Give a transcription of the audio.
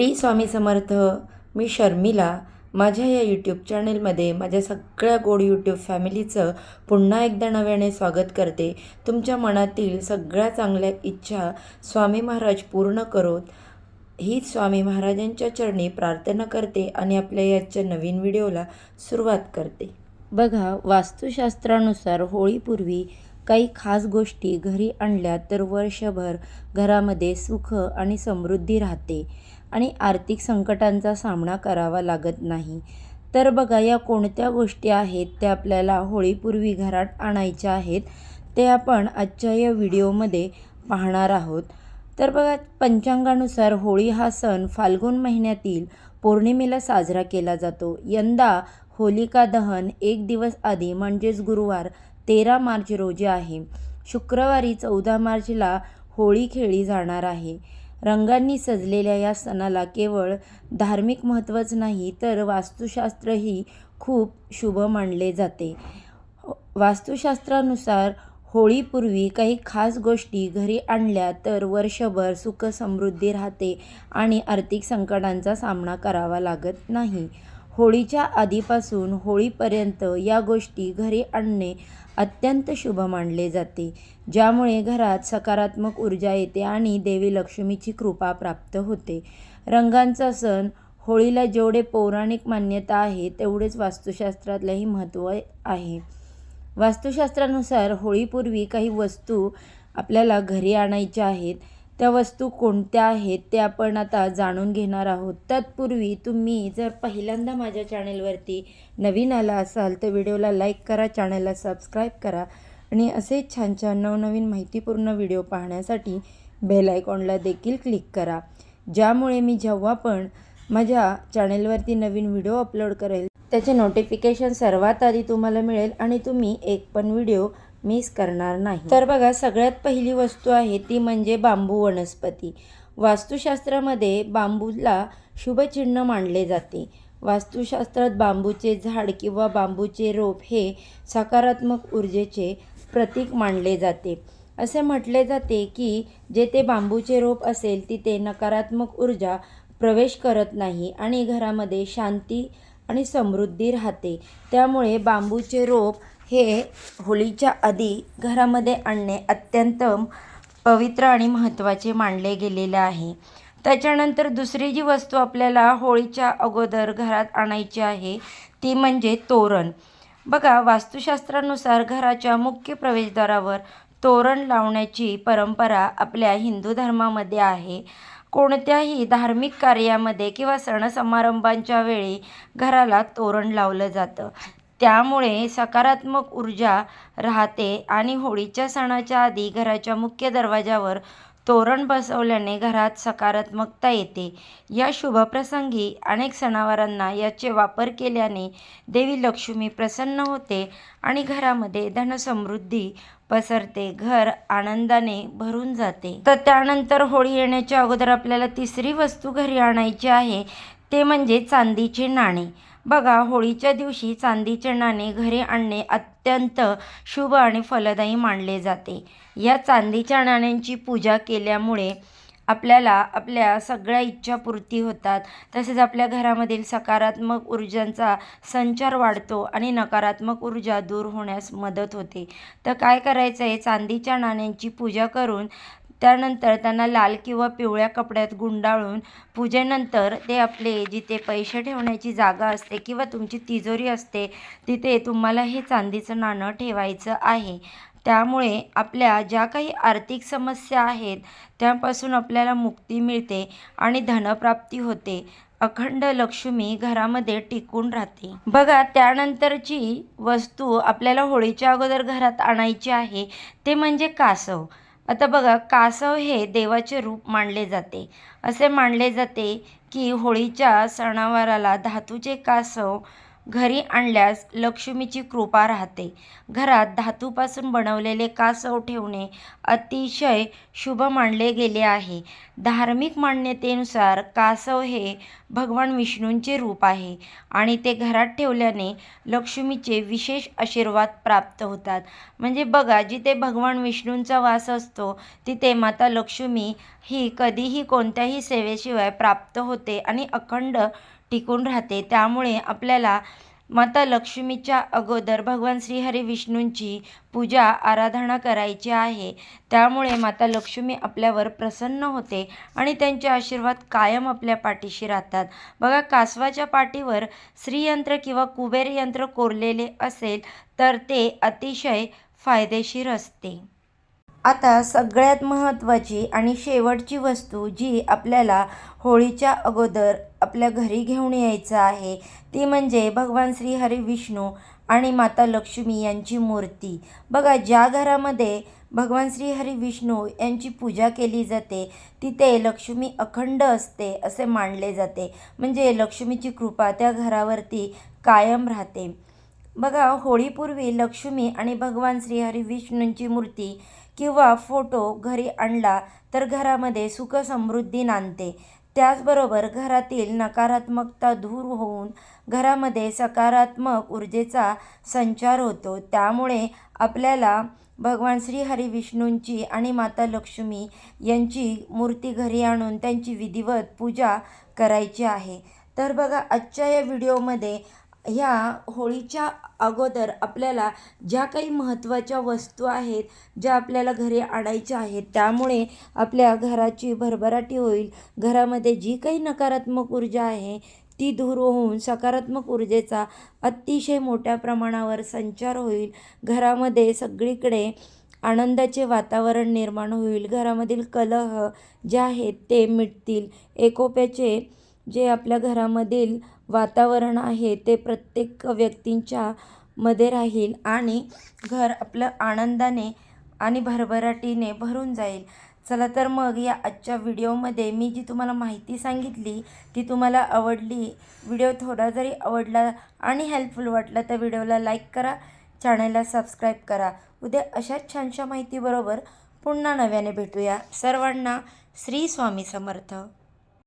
T Swami Samarth मी शर्मिला. माझ्या या YouTube चॅनेलमध्ये माझ्या सगळ्या गोड यूट्यूब फॅमिलीचं पुन्हा एकदा नव्याने स्वागत करते. तुमच्या मनातील सगळ्या चांगल्या इच्छा स्वामी महाराज पूर्ण करोत. हीच स्वामी महाराजांच्या चरणी प्रार्थना करते आणि आपल्या याच्या नवीन व्हिडिओला सुरुवात करते. बघा वास्तुशास्त्रानुसार होळीपूर्वी काही खास गोष्टी घरी आणल्या तर वर्षभर घरामध्ये सुख आणि समृद्धी राहते. आणि आर्थिक संकटांचा सामना करावा लागत नाही. तर बघा या कोणत्या गोष्टी आहेत त्या आपल्याला होळीपूर्वी घरात आणायच्या आहेत ते आपण आजच्या या व्हिडिओमध्ये पाहणार आहोत. तर बघा पंचांगानुसार होळी हा सण फाल्गुन महिन्यातील पौर्णिमेला साजरा केला जातो. यंदा होलिका दहन एक दिवस आधी म्हणजेच गुरुवार तेरा मार्च रोजी आहे. शुक्रवारी चौदा मार्चला होळी खेळली जाणार आहे. रंगांनी सजलेल्या या सणाला केवळ धार्मिक महत्त्वच नाही तर वास्तुशास्त्रही खूप शुभ मानले जाते. वास्तुशास्त्रानुसार होळीपूर्वी काही खास गोष्टी घरी आणल्या तर वर्षभर सुख समृद्धी राहते आणि आर्थिक संकटांचा सामना करावा लागत नाही. होळीच्या आधीपासून होळीपर्यंत या गोष्टी घरी आणणे अत्यंत शुभ मानले जाते. ज्यामुळे घरात सकारात्मक ऊर्जा येते आणि देवी लक्ष्मीची कृपा प्राप्त होते. रंगांचा सण होळीला जेवढे पौराणिक मान्यता आहे तेवढेच वास्तुशास्त्रातलंही महत्त्व आहे. वास्तुशास्त्रानुसार होळीपूर्वी काही वस्तू आपल्याला घरी आणायच्या आहेत. त्या वस्तू कोणत्या आहेत ते आपण आता जाणून घेणार आहोत. तत्पूर्वी तुम्ही जर पहिल्यांदा माझ्या चॅनेलवरती नवीन आला असाल तर व्हिडिओला लाईक करा चॅनलला सबस्क्राईब करा आणि असेच छान छान नवनवीन माहितीपूर्ण व्हिडिओ पाहण्यासाठी बेल आयकॉनला देखील क्लिक करा. ज्यामुळे मी जेव्हा पण माझ्या चॅनेलवरती नवीन व्हिडिओ अपलोड करेल त्याचे नोटिफिकेशन सर्वात आधी तुम्हाला मिळेल आणि तुम्ही एक पण व्हिडिओ मिस करणार नाही. तर बघा सगळ्यात पहिली वस्तू आहे ती म्हणजे बांबू वनस्पती. वास्तुशास्त्रामध्ये बांबूला शुभचिन्ह मानले जाते. वास्तुशास्त्रात बांबूचे झाड किंवा बांबूचे रोप हे सकारात्मक ऊर्जेचे प्रतीक मानले जाते. असे म्हटले जाते की जेथे बांबूचे रोप असेल तिथे नकारात्मक ऊर्जा प्रवेश करत नाही आणि घरामध्ये शांती आणि समृद्धी राहते. त्यामुळे बांबूचे रोप हे होळीच्या आधी घरामध्ये आणणे अत्यंत पवित्र आणि महत्त्वाचे मानले गेलेले आहे. त्याच्यानंतर दुसरी जी वस्तू आपल्याला होळीच्या अगोदर घरात आणायची आहे ती म्हणजे तोरण. बघा वास्तुशास्त्रानुसार घराच्या मुख्य प्रवेशद्वारावर तोरण लावण्याची परंपरा आपल्या हिंदू धर्मामध्ये आहे. कोणत्याही धार्मिक कार्यामध्ये किंवा सण समारंभांच्या वेळी घराला तोरण लावलं जातं. त्यामुळे सकारात्मक ऊर्जा राहते आणि होळीच्या सणाच्या आधी घराच्या मुख्य दरवाजावर तोरण बसवल्याने घरात सकारात्मकता येते. या शुभप्रसंगी अनेक सणावारांना याचे वापर केल्याने देवी लक्ष्मी प्रसन्न होते आणि घरामध्ये धनसमृद्धी पसरते घर आनंदाने भरून जाते. तर त्यानंतर होळी येण्याच्या अगोदर आपल्याला तिसरी वस्तू घरी आणायची आहे ते म्हणजे चांदीचे नाणे. बघा होळीच्या दिवशी चांदीचे नाणे घरी आणणे अत्यंत शुभ आणि फलदायी मानले जाते. या चांदीच्या नाण्यांची पूजा केल्यामुळे आपल्याला आपल्या सगळ्या इच्छापूर्ती होतात. तसेच आपल्या घरामधील सकारात्मक ऊर्जांचा संचार वाढतो आणि नकारात्मक ऊर्जा दूर होण्यास मदत होते. तर काय करायचं आहे चांदीच्या नाण्यांची पूजा करून त्यानंतर त्यांना लाल किंवा पिवळ्या कपड्यात गुंडाळून पूजेनंतर ते आपले जिथे पैसे ठेवण्याची जागा असते किंवा तुमची तिजोरी असते तिथे तुम्हाला हे चांदीचं नाणं ठेवायचं आहे. त्यामुळे आपल्या ज्या काही आर्थिक समस्या आहेत त्यापासून आपल्याला मुक्ती मिळते आणि धनप्राप्ती होते. अखंड लक्ष्मी घरामध्ये टिकून राहते. बघा त्यानंतरची वस्तू आपल्याला होळीच्या अगोदर घरात आणायची आहे ते म्हणजे कासव. आता बघा कासव हे देवाचे रूप मानले जाते. असे मानले जाते की होळीच्या सणावाराला धातूचे कासव घरी आणल्यास लक्ष्मीची कृपा राहते. घरात धातूपासून बनवलेले कासव ठेवणे अतिशय शुभ मानले गेले आहे. धार्मिक मान्यतेनुसार कासव हे भगवान विष्णूंचे रूप आहे आणि ते घरात ठेवल्याने लक्ष्मीचे विशेष आशीर्वाद प्राप्त होतात. म्हणजे बघा जिथे भगवान विष्णूंचा वास असतो तिथे माता लक्ष्मी ही कधीही कोणत्याही सेवेशिवाय प्राप्त होते आणि अखंड टिकून राहते. त्यामुळे आपल्याला माता लक्ष्मीच्या अगोदर भगवान श्रीहरी विष्णूंची पूजा आराधना करायची आहे. त्यामुळे माता लक्ष्मी आपल्यावर प्रसन्न होते आणि त्यांचे आशीर्वाद कायम आपल्या पाठीशी राहतात. बघा कासवाच्या पाठीवर श्रीयंत्र किंवा कुबेर यंत्र कोरलेले असेल तर ते अतिशय फायदेशीर असते. आता सगळ्यात महत्त्वाची आणि शेवटची वस्तू जी आपल्याला होळीच्या अगोदर आपल्या घरी घेऊन यायचं आहे ती म्हणजे भगवान श्री हरी विष्णू आणि माता लक्ष्मी यांची मूर्ती. बघा ज्या घरामध्ये भगवान श्री हरी विष्णू यांची पूजा केली जाते तिथे लक्ष्मी अखंड असते असे मानले जाते. म्हणजे लक्ष्मीची कृपा त्या घरावरती कायम राहते. बघा होळीपूर्वी लक्ष्मी आणि भगवान श्रीहरी विष्णूंची मूर्ती किंवा फोटो घरी आणला तर घरामध्ये सुख समृद्धी नांदते. त्याचबरोबर घरातील नकारात्मकता दूर होऊन घरामध्ये सकारात्मक ऊर्जेचा संचार होतो. त्यामुळे आपल्याला भगवान श्री हरी विष्णूंची आणि माता लक्ष्मी यांची मूर्ती घरी आणून त्यांची विधिवत पूजा करायची आहे. तर बघा आजच्या या व्हिडिओमध्ये ह्या होळीच्या अगोदर आपल्याला ज्या काही महत्त्वाच्या वस्तू आहेत ज्या आपल्याला घरी आणायच्या आहेत त्यामुळे आपल्या घराची भरभराटी होईल. घरामध्ये जी काही नकारात्मक ऊर्जा आहे ती दूर होऊन सकारात्मक ऊर्जेचा अतिशय मोठ्या प्रमाणावर संचार होईल. घरामध्ये सगळीकडे आनंदाचे वातावरण निर्माण होईल. घरामधील कलह जे आहेत ते मिटतील. एकोप्याचे जे आपल्या घरामधील वातावरण आहे ते प्रत्येक व्यक्तींच्या मध्ये राहील आणि घर आपलं आनंदाने आणि भरभराटीने भरून जाईल. चला तर मग या आजच्या व्हिडिओमध्ये मी जी तुम्हाला माहिती सांगितली ती तुम्हाला आवडली व्हिडिओ थोडा जरी आवडला आणि हेल्पफुल वाटला तर व्हिडिओला लाईक करा चॅनलला सबस्क्राईब करा. उद्या अशाच छानशा माहितीबरोबर पुन्हा नव्याने भेटूया. सर्वांना श्री स्वामी समर्थ.